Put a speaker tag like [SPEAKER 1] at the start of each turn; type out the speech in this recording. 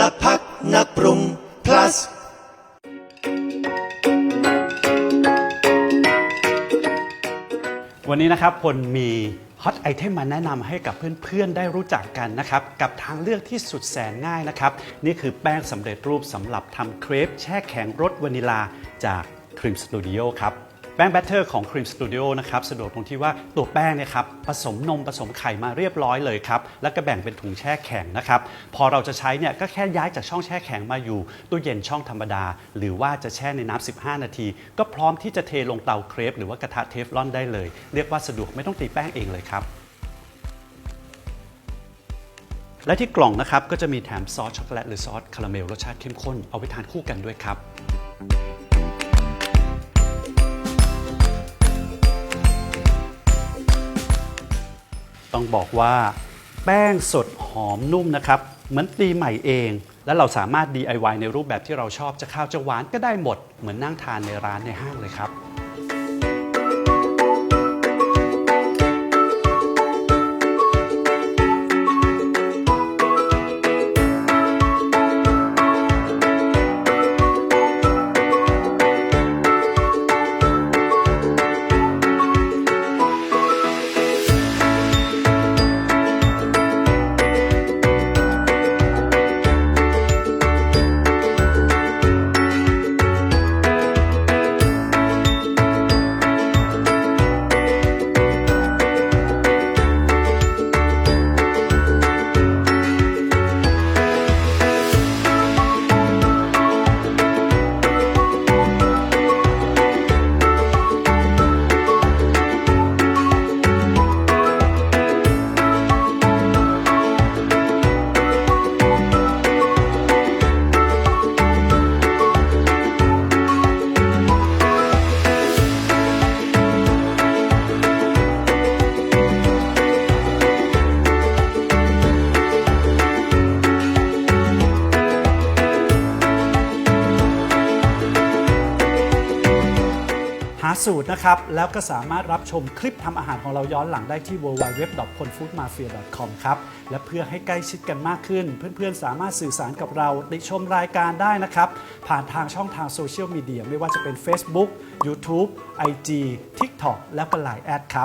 [SPEAKER 1] ลพักนักปรุง plus
[SPEAKER 2] วันนี้นะครับพลมีฮอตไอเทมมาแนะนำให้กับเพื่อนๆได้รู้จักกันนะครับ กับทางเลือกที่สุดแสนง่ายนะครับ นี่คือแป้งสำเร็จรูปสำหรับทำเครปแช่แข็งรสวานิลาจาก Cream Studio ครับ แป้งแบตเตอร์ของ Cream Studio นะครับสะดวกตรงที่ว่าตัวแป้งเนี่ยครับผสมนมผสมไข่มาเรียบร้อยเลยครับ แล้วก็แบ่งเป็นถุงแช่แข็งนะครับ พอเราจะใช้เนี่ยก็แค่ย้ายจากช่องแช่แข็งมาอยู่ตู้เย็นช่องธรรมดา หรือว่าจะแช่ในน้ำ15 นาที ก็พร้อมที่จะเทลงเตาเครปหรือว่ากระทะเทฟลอนได้เลย เรียกว่าสะดวกไม่ต้องตีแป้งเองเลยครับและที่กล่องนะครับก็จะมีแถมซอสช็อกโกแลตหรือซอสคาราเมลรสชาติเข้มข้นเอาไปทานคู่กันด้วยครับ ต้องบอกว่า แป้งสดหอมนุ่มนะครับ เหมือนตีใหม่เอง แล้วเราสามารถ DIY ในรูปแบบที่เราชอบจะข้าวจะหวานก็ได้หมด เหมือนนั่งทานในร้านในห้างเลยครับาสูตรนะครับ แล้วก็สามารถรับชมคลิปทำอาหารของเราย้อนหลังได้ที่ www.ponfoodmafia.com ครับ และเพื่อให้ใกล้ชิดกันมากขึ้น เพื่อนๆ สามารถสื่อสารกับเราติชมรายการได้นะครับ ผ่านทางช่องทางโซเชียลมีเดียไม่ว่าจะเป็น Facebook YouTube IG TikTok และก็ Line แอดครับ